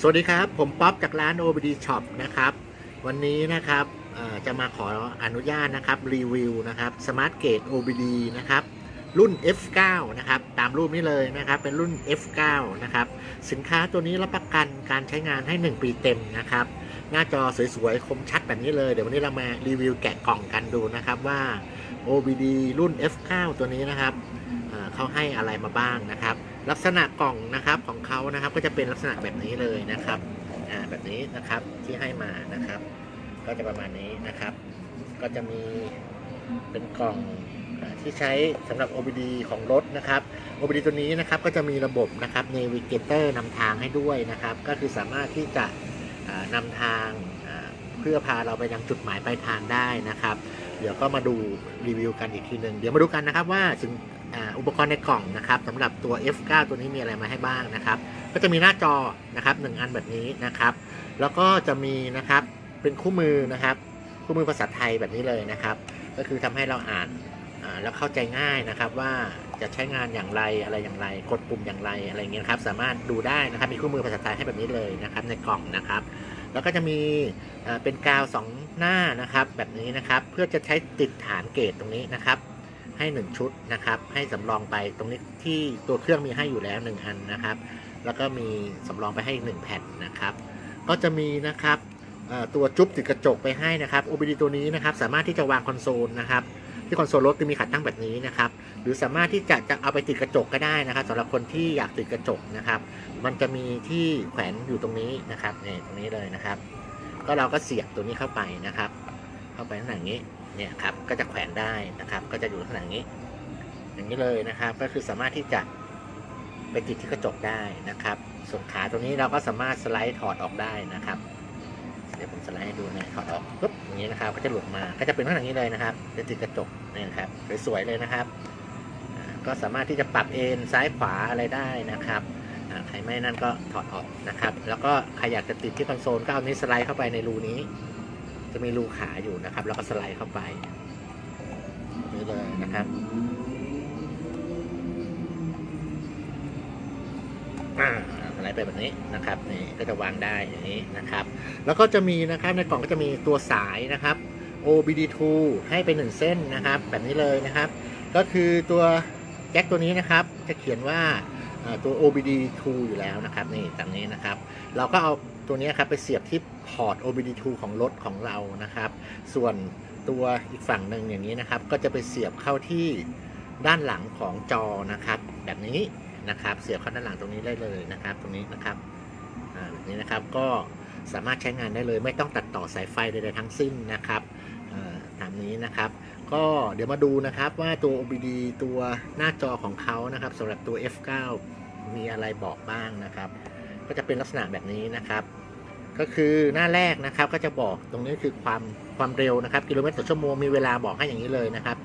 สวัสดีครับ ผมป๊อปจากร้าน OBD Shop นะครับ วันนี้นะครับจะมาขออนุญาตนะครับรีวิวนะครับ Smart Gate OBD นะครับ รุ่น F9 นะครับ ตามรูปนี้เลยนะครับ เป็นรุ่น F9 นะครับ สินค้าตัวนี้รับประกันการใช้งานให้ 1 ปีเต็มนะครับ หน้าจอสวยๆ คมชัดแบบนี้เลย เดี๋ยววันนี้เรามารีวิวแกะกล่องกันดูนะครับว่า OBD รุ่น F9 ตัวนี้นะครับเอ่อเขาให้อะไรมาบ้างนะครับ ลักษณะกล่องนะครับของเขานะครับ ก็จะเป็นลักษณะแบบนี้เลยนะครับอ่าแบบนี้นะครับที่ให้มานะครับ ก็จะประมาณนี้นะครับ ก็จะมีเป็นกล่องที่ใช้สำหรับ OBD ของรถนะครับ OBD ตัวนี้นะครับก็จะมีระบบนะครับ Navigator นำทางให้ด้วยนะครับ ก็คือสามารถที่จะอ่านำทางเพื่อพาเราไปยังจุดหมายปลายทางได้นะครับ เดี๋ยวก็มาดูรีวิวกันอีกทีหนึ่งเดี๋ยวมาดูกันนะครับว่าสิน อุปกรณ์ในกล่องนะครับสำหรับตัว F9 ตัวนี้มีอะไรมาให้บ้างนะครับ ก็จะมีหน้าจอนะครับหนึ่งอันแบบนี้นะครับ แล้วก็จะมีนะครับเป็นคู่มือนะครับคู่มือภาษาไทยแบบนี้เลยนะครับ ก็คือทำให้เราอ่านแล้วเข้าใจง่ายนะครับว่าจะใช้งานอย่างไรอะไรอย่างไรกดปุ่มอย่างไรอะไรอย่างเงี้ยครับ สามารถดูได้นะครับมีคู่มือภาษาไทยให้แบบนี้เลยนะครับ ในกล่องนะครับ แล้วก็จะมีเป็นกาวสองหน้านะครับ แบบนี้นะครับ เพื่อจะใช้ติดฐานเกตตรงนี้นะครับ ให้1ชุดนะครับให้สำรองไปตรงนี้ที่ตัวเครื่องมีให้อยู่แล้ว 1 อันนะครับ แล้วก็มีสำรองไปให้อีก1แผ่นนะครับ ก็จะมีนะครับตัวจุ๊บติดกระจกไปให้นะครับ OBD ตัวนี้นะครับสามารถที่จะวางคอนโซลนะครับที่คอนโซลรถจะมีขาตั้งแบบนี้นะครับ หรือสามารถที่จะจะเอาไปติดกระจกก็ได้นะครับสำหรับคนที่อยากติดกระจกนะครับ มันจะมีที่แขวนอยู่ตรงนี้นะครับเนี่ยตรงนี้เลยนะครับ ก็เราก็เสียบตัวนี้เข้าไปนะครับ เข้าไปข้างหลังนี้เนี่ยครับก็จะแขวนได้นะครับ ก็จะอยู่ข้างหลังนี้ อย่างนี้เลยนะครับ ก็คือสามารถที่จะไปติดที่กระจกได้นะครับ ส่วนขาตรงนี้เราก็สามารถสไลด์ถอดออกได้นะครับ เดี๋ยวผมสไลด์ให้ดูนะถอดออกปุ๊บอย่างนี้นะครับ ก็จะหลุดมาก็จะเป็นข้างหลังนี้เลยนะครับเป็นติดกระจกเนี่ยนะครับสวยๆเลยนะครับก็สามารถที่จะปรับเอนซ้ายขวาอะไรได้นะครับใครไม่นั่นก็ถอดออกนะครับ แล้วก็ใครอยากจะติดที่คอนโซลก็เอานี้สไลด์เข้าไปในรูนี้ จะมีรูขาอยู่นะครับ แล้วก็สไลด์เข้าไปนี่เลยนะครับอะไรไปแบบนี้นะครับนี่ก็จะวางได้อย่างนี้นะครับ แล้วก็จะมีนะครับในกล่องก็จะมีตัวสายนะครับ OBD2 ให้เป็นหนึ่งเส้นนะครับ แบบนี้เลยนะครับ ก็คือตัวแจ็คตัวนี้นะครับ จะเขียนว่าอ่าตัว OBD2 อยู่แล้วนะครับนี่ตามนี้นะครับ เราก็เอา ตัวนี้ครับไปเสียบที่พอร์ต OBD2 ของรถของเรานะครับ ส่วนตัวอีกฝั่งหนึ่งอย่างนี้นะครับ ก็จะไปเสียบเข้าที่ด้านหลังของจอนะครับ แบบนี้นะครับ เสียบเข้าด้านหลังตรงนี้ได้เลยนะครับ ตรงนี้นะครับแบบนี้นะครับก็สามารถใช้งานได้เลยไม่ต้องตัดต่อสายไฟใดๆทั้งสิ้นนะครับตามนี้นะครับ ก็เดี๋ยวมาดูนะครับว่าตัว OBD ตัวหน้าจอของเขานะครับสำหรับตัว F9 มีอะไรบอกบ้างนะครับ ก็จะเป็นลักษณะแบบนี้นะครับ ก็คือหน้าแรกนะครับก็จะบอกตรงนี้คือความความเร็วนะครับกิโลเมตรต่อชั่วโมงมีเวลาบอกให้อย่างนี้เลยนะครับ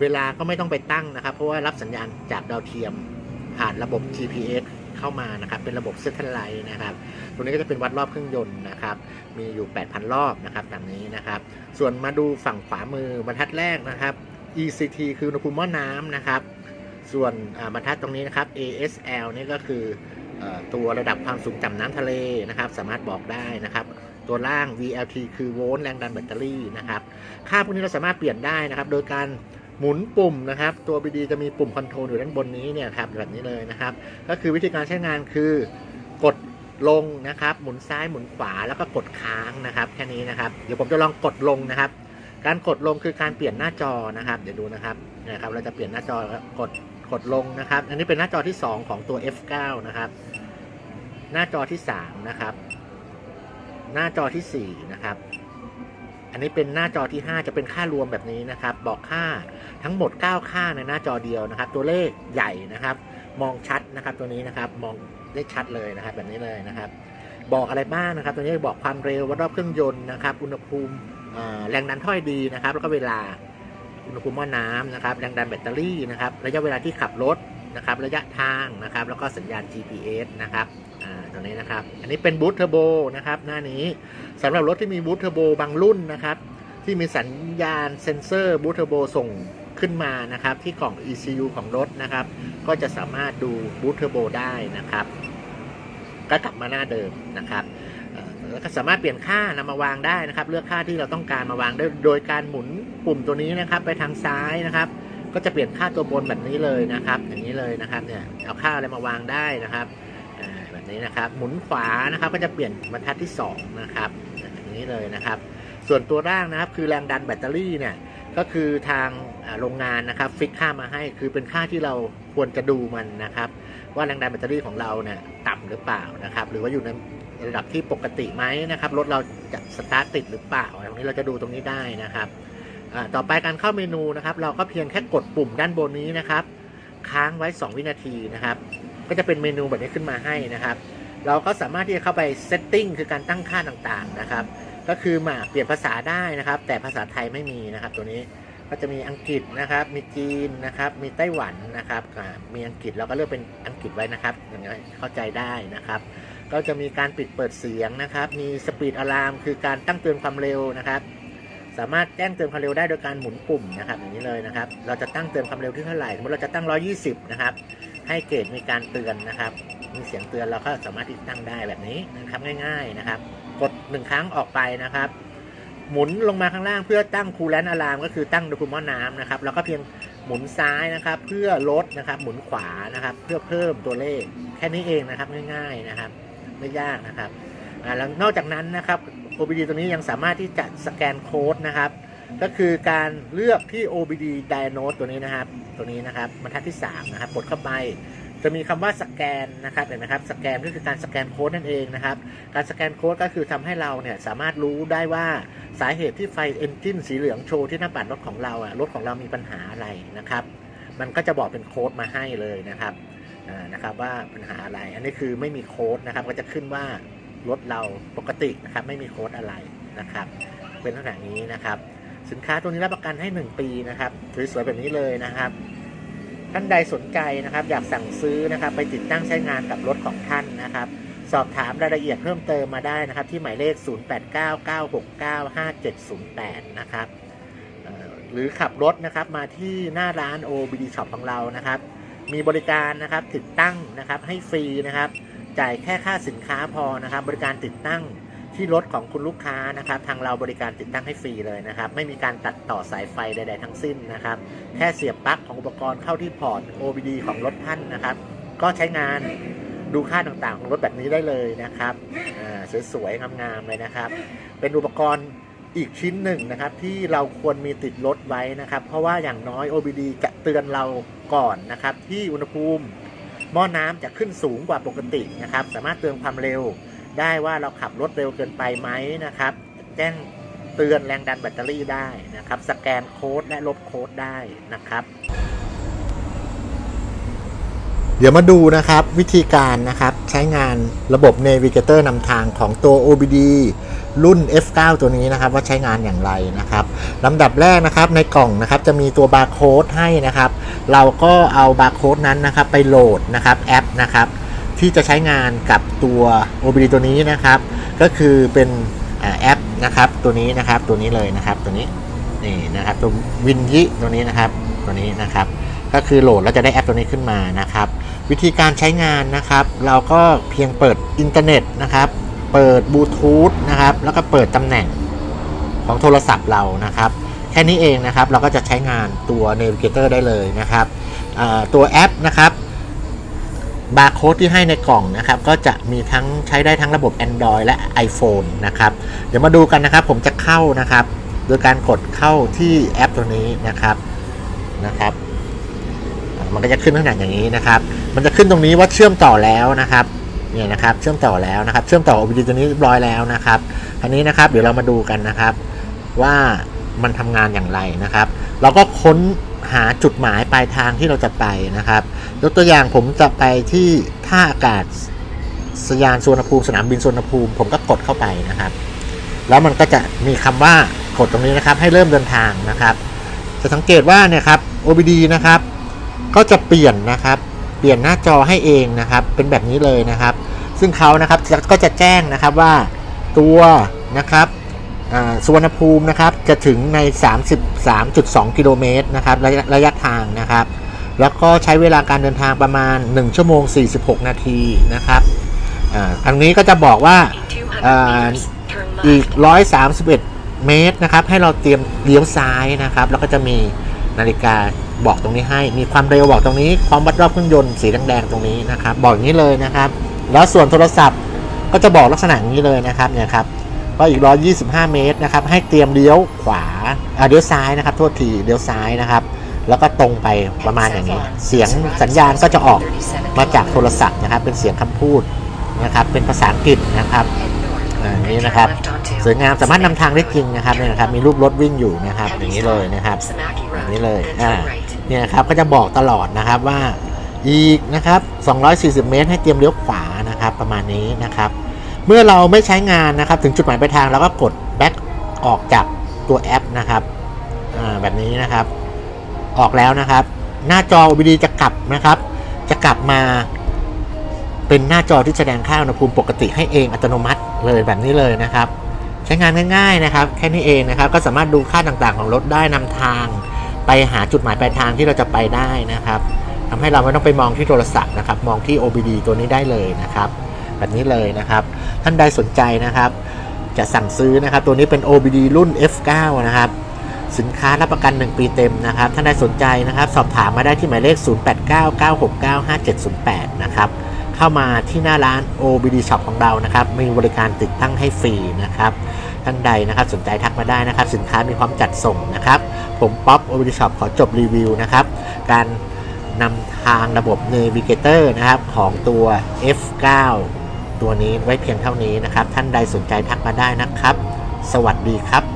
เวลาก็ไม่ต้องไปตั้งนะครับ เพราะว่ารับสัญญาณจากดาวเทียมผ่านระบบ GPS เข้ามานะครับ เป็นระบบเซตเทไลท์นะครับ ตรงนี้ก็จะเป็นวัดรอบเครื่องยนต์นะครับ มีอยู่ 8,000 รอบนะครับตามนี้นะครับ ส่วนมาดูฝั่งขวามือบรรทัดแรกนะครับ ECT คืออุณหภูมิหม้อน้ำนะครับ ส่วนบรรทัดตรงนี้นะครับ ASL นี่ก็คือ ตัวระดับความสูงต่ำน้ำทะเลนะครับ สามารถบอกได้นะครับตัวล่าง VLT คือโวลต์แรงดันแบตเตอรี่นะครับ ค่าพวกนี้เราสามารถเปลี่ยนได้นะครับ โดยการหมุนปุ่มนะครับ ตัว BD จะมีปุ่มคอนโทรลอยู่ด้านบนนี้เนี่ยครับแบบนี้เลยนะครับ ก็คือวิธีการใช้งานคือกดลงนะครับ หมุนซ้ายหมุนขวาแล้วก็กดค้างนะครับ แค่นี้นะครับ เดี๋ยวผมจะลองกดลงนะครับ การกดลงคือการเปลี่ยนหน้าจอนะครับ เดี๋ยวดูนะครับนะครับ เราจะเปลี่ยนหน้าจอแล้วกดกดลงนะครับ อันนี้เป็นหน้าจอที่ 2 ของตัว F9 นะครับ หน้าจอที่3นะครับ หน้าจอทีสี่4นะครับ อันนี้เป็นหน้าจอที่5จะเป็นค่ารวมแบบนี้นะครับ บอกค่าทั้งหมด9ค่าในหน้าจอเดียวนะครับ ตัวเลขใหญ่นะครับ มองชัดนะครับตัวนี้นะครับ มองได้ชัดเลยนะครับ แบบนี้เลยนะครับ บอกอะไรบ้างนะครับ ตัวนี้บอกความเร็ววัดรอบเครื่องยนต์นะครับ อุณหภูมิแรงดันถ้อยดีนะครับ แล้วก็เวลาอุณหภูมิหม้อน้ำนะครับ แรงดันแบตเตอรี่นะครับ ระยะเวลาที่ขับรถนะครับ ระยะทางนะครับ แล้วก็สัญญาณ GPS นะครับ ตัวนี้นะครับ อันนี้เป็นบูทเทอร์โบนะครับ หน้านี้สำหรับรถที่มีบูทเทอร์โบบางรุ่นนะครับ ที่มีสัญญาณเซ็นเซอร์บูทเทอร์โบส่งขึ้นมานะครับ ที่กล่อง ECU ของรถนะครับ ก็จะสามารถดูบูทเทอร์โบได้นะครับ ก็กลับมาหน้าเดิมนะครับแล้วก็สามารถเปลี่ยนค่านำมาวางได้นะครับ เลือกค่าที่เราต้องการมาวางได้โดยการหมุนปุ่มตัวนี้นะครับ ไปทางซ้ายนะครับ ก็จะเปลี่ยนค่าตัวบนแบบนี้เลยนะครับ อย่างนี้เลยนะครับเนี่ยเอาค่าอะไรมาวางได้นะครับ นี้นะครับ หมุนขวานะครับก็จะเปลี่ยนบรรทัดที่สองนะครับอย่างนี้เลยนะครับ ส่วนตัวร่างนะครับคือแรงดันแบตเตอรี่เนี่ยก็คือทางโรงงานนะครับฟิกค่ามาให้คือเป็นค่าที่เราควรจะดูมันนะครับ ว่าแรงดันแบตเตอรี่ของเราเนี่ยต่ำหรือเปล่านะครับ หรือว่าอยู่ในระดับที่ปกติไหมนะครับรถเราจะสตาร์ทติดหรือเปล่าตรงนี้เราจะดูตรงนี้ได้นะครับต่อไปการเข้าเมนูนะครับ เราก็เพียงแค่กดปุ่มด้านบนนี้นะครับ ค้างไว้ 2 วินาทีนะครับ ก็จะเป็นเมนูแบบนี้ขึ้นมาให้นะครับ เราก็สามารถที่จะเข้าไปเซตติ้งคือการตั้งค่าต่างๆนะครับ ก็คือมาเปลี่ยนภาษาได้นะครับ แต่ภาษาไทยไม่มีนะครับ ตัวนี้ก็จะมีอังกฤษนะครับ มีจีนนะครับ มีไต้หวันนะครับ มีอังกฤษเราก็เลือกเป็นอังกฤษไว้นะครับอย่างนี้เข้าใจได้นะครับ ก็จะมีการปิดเปิดเสียงนะครับ มีสปีดอะลามคือการตั้งเตือนความเร็วนะครับ สามารถแจ้งเตือนความเร็วได้โดยการหมุนปุ่มนะครับอย่างนี้เลยนะครับ เราจะตั้งเตือนความเร็วที่เท่าไหร่สมมติเราจะตั้ง 120 นะครับ ให้เกจมีการเตือนนะครับ มีเสียงเตือนเราก็สามารถที่ตั้งได้แบบนี้นะครับง่าย ๆนะครับ กดหนึ่งครั้งออกไปนะครับ หมุนลงมาข้างล่างเพื่อตั้งคูลแลนอะลามก็คือตั้งดูคุมอน้ำนะครับ แล้วก็เพียงหมุนซ้ายนะครับ เพื่อลดนะครับ หมุนขวานะครับ เพื่อเพิ่มตัวเลขแค่นี้เองนะครับง่าย ๆนะครับ ไม่ยากนะครับแล้วนอกจากนั้นนะครับ OBD ตัวนี้ยังสามารถที่จะสแกนโค้ดนะครับ ก็คือการเลือกที่ OBD Diagnose ตัวนี้นะครับ ตัวนี้นะครับบรรทัดที่ 3 นะครับ กดเข้าไป จะมีคำว่าสแกนนะครับเห็นไหมครับ สแกนก็คือการสแกนโค้ดนั่นเองนะครับ การสแกนโค้ดก็คือทำให้เราเนี่ยสามารถรู้ได้ว่าสาเหตุที่ไฟเอนจินสีเหลืองโชว์ที่หน้าปัดรถของเราอะรถของเรามีปัญหาอะไรนะครับ มันก็จะบอกเป็นโค้ดมาให้เลยนะครับนะครับว่าปัญหาอะไร อันนี้คือไม่มีโค้ดนะครับ ก็จะขึ้นว่ารถเราปกตินะครับ ไม่มีโค้ดอะไรนะครับ เป็นลักษณะนี้นะครับ สินค้าตัวนี้รับประกันให้ 1 ปีนะครับสวยๆแบบนี้เลยนะครับ ท่านใดสนใจนะครับ อยากสั่งซื้อนะครับ ไปติดตั้งใช้งานกับรถของท่านนะครับ สอบถามรายละเอียดเพิ่มเติมมาได้นะครับ ที่หมายเลข 0899695708 นะครับหรือขับรถนะครับมาที่หน้าร้าน OBD Shop ของเรานะครับ มีบริการนะครับติดตั้งนะครับให้ฟรีนะครับ จ่ายแค่ค่าสินค้าพอนะครับ บริการติดตั้ง ที่รถของคุณลูกค้านะครับ ทางเราบริการติดตั้งให้ฟรีเลยนะครับ ไม่มีการตัดต่อสายไฟใด ๆ ทั้งสิ้นนะครับ แค่เสียบปลั๊กของอุปกรณ์เข้าที่พอร์ต OBD ของรถท่านนะครับ ก็ใช้งานดูค่าต่างๆของรถแบบนี้ได้เลยนะครับสวยๆงามๆเลยนะครับ เป็นอุปกรณ์อีกชิ้นหนึ่งนะครับ ที่เราควรมีติดรถไว้นะครับ เพราะว่าอย่างน้อย OBD จะเตือนเราก่อนนะครับ ที่อุณหภูมิหม้อน้ำจะขึ้นสูงกว่าปกตินะครับ สามารถเตือนความเร็ว ได้ว่าเราขับรถเร็วเกินไปไหมนะครับ แจ้งเตือนแรงดันแบตเตอรี่ได้นะครับ สแกนโค้ดและลบโค้ดได้นะครับ เดี๋ยวมาดูนะครับวิธีการนะครับใช้งานระบบ Navigator นำทางของตัว OBD รุ่น F9 ตัวนี้นะครับว่าใช้งานอย่างไรนะครับลำดับแรกนะครับในกล่องนะครับจะมีตัวบาร์โค้ดให้นะครับ เราก็เอาบาร์โค้ดนั้นนะครับไปโหลดนะครับแอปนะครับ ที่จะใช้งานกับตัว OBD ตัวนี้นะครับ ก็คือเป็นอแอปนะครับตัวนี้นะครับตัวนี้เลยนะครับตัวนี้นี่นะครับตัววินยิตัวนี้นะครับตัวนี้นะครับก็คือโหลดแล้วจะได้แอปตัวนี้ขึ้นมานะครับ วิธีการใช้งานนะครับ เราก็เพียงเปิดอินเทอร์เน็ตนะครับ เปิดบลูทูธนะครับแล้วก็เปิดตำแหน่งของโทรศัพท์เรานะครับ แค่นี้เองนะครับเราก็จะใช้งานตัว Navigator ได้เลยนะครับตัวแอปนะครับ บาร์โค้ดที่ให้ในกล่องนะครับ ก็จะมีทั้งใช้ได้ทั้งระบบ Android และ iPhone นะครับ เดี๋ยวมาดูกันนะครับ ผมจะเข้านะครับ โดยการกดเข้าที่แอปตัวนี้นะครับนะครับ มันก็จะขึ้นลักษณะอย่างนี้นะครับ มันจะขึ้นตรงนี้ว่าเชื่อมต่อแล้วนะครับเนี่ยนะครับเชื่อมต่อแล้วนะครับ เชื่อมต่อ OBD ตัวนี้เรียบร้อยแล้วนะครับอันนี้นะครับเดี๋ยวเรามาดูกันนะครับ ว่ามันทำงานอย่างไรนะครับ เราก็ค้น หาจุดหมายปลายทางที่เราจะไปนะครับ ยกตัวอย่างผมจะไปที่ท่าอากาศสยานสุวรรณภูมิสนามบินสุวรรณภูมิ ผมก็กดเข้าไปนะครับ แล้วมันก็จะมีคำว่ากดตรงนี้นะครับ ให้เริ่มเดินทางนะครับ จะสังเกตว่าเนี่ยครับ OBD นะครับ ก็จะเปลี่ยนนะครับ เปลี่ยนหน้าจอให้เองนะครับ เป็นแบบนี้เลยนะครับ ซึ่งเขานะครับก็จะแจ้งนะครับว่าตัวนะครับ สุวรรณภูมินะครับจะถึงใน 33.2 กิโลเมตรนะครับระยะระยะทางนะครับ แล้วก็ใช้เวลาการเดินทางประมาณ 1 ชั่วโมง 46 นาทีนะครับอ่าอันนี้ก็จะบอกว่าอีอีก 131 เมตรนะครับ ให้เราเตรียมเลี้ยวซ้ายนะครับ แล้วก็จะมีนาฬิกาบอกตรงนี้ให้ มีความเร็วบอกตรงนี้ ความวัดรอบเครื่องยนต์สีแดงๆตรงนี้นะครับ บอกอย่างนี้เลยนะครับ แล้วส่วนโทรศัพท์ก็จะบอกลักษณะนี้เลยนะครับเนี่ยครับ ว่าอีก 125 เมตรนะครับ ให้เตรียมเลี้ยวขวาอ่าเลี้ยวซ้ายนะครับโทษทีเลี้ยวซ้ายนะครับ แล้วก็ตรงไปประมาณอย่างนี้ เสียงสัญญาณก็จะออกมาจากโทรศัพท์นะครับ เป็นเสียงคำพูดนะครับ เป็นภาษาอังกฤษนะครับอ่านี่นะครับสวยงามสามารถนำทางได้จริงนะครับเนี่ยนะครับ มีรูปรถวิ่งอยู่นะครับ อย่างนี้เลยนะครับอย่างนี้เลยอ่าเนี่ยนะครับก็จะบอกตลอดนะครับว่าอีกนะครับ 240 เมตร ให้เตรียมเลี้ยวขวานะครับ ประมาณนี้นะครับ เมื่อเราไม่ใช้งานนะครับ ถึงจุดหมายปลายทางเราก็กดแบ็กออกจากตัวแอปนะครับแบบนี้นะครับ ออกแล้วนะครับ หน้าจอ OBD จะกลับนะครับ จะกลับมา เป็นหน้าจอที่แสดงค่าอุณหภูมิปกติให้เองอัตโนมัติเลยแบบนี้เลยนะครับ ใช้งานง่ายๆนะครับ แค่นี้เองนะครับ ก็สามารถดูค่าต่างๆของรถได้นำทาง ไปหาจุดหมายปลายทางที่เราจะไปได้นะครับทำให้เราไม่ต้องไปมองที่โทรศัพท์นะครับ มองที่ OBD ตัวนี้ได้เลยนะครับ แบบนี้เลยนะครับ ท่านใดสนใจนะครับ จะสั่งซื้อนะครับ ตัวนี้เป็น OBD รุ่น F9 นะครับ สินค้ารับประกัน 1 ปีเต็มนะครับ ท่านใดสนใจนะครับ สอบถามมาได้ที่หมายเลข 0899695708 นะครับ เข้ามาที่หน้าร้าน OBD Shop ของเรานะครับ มีบริการติดตั้งให้ฟรีนะครับท่านใดนะครับสนใจทักมาได้นะครับ สินค้ามีพร้อมจัดส่งนะครับ ผมป๊อป OBD Shop ขอจบรีวิวนะครับ การนำทางระบบ Navigator นะครับ ของตัว F9 ตัวนี้ไว้เพียงเท่านี้นะครับ ท่านใดสนใจทักมาได้นะครับ สวัสดีครับ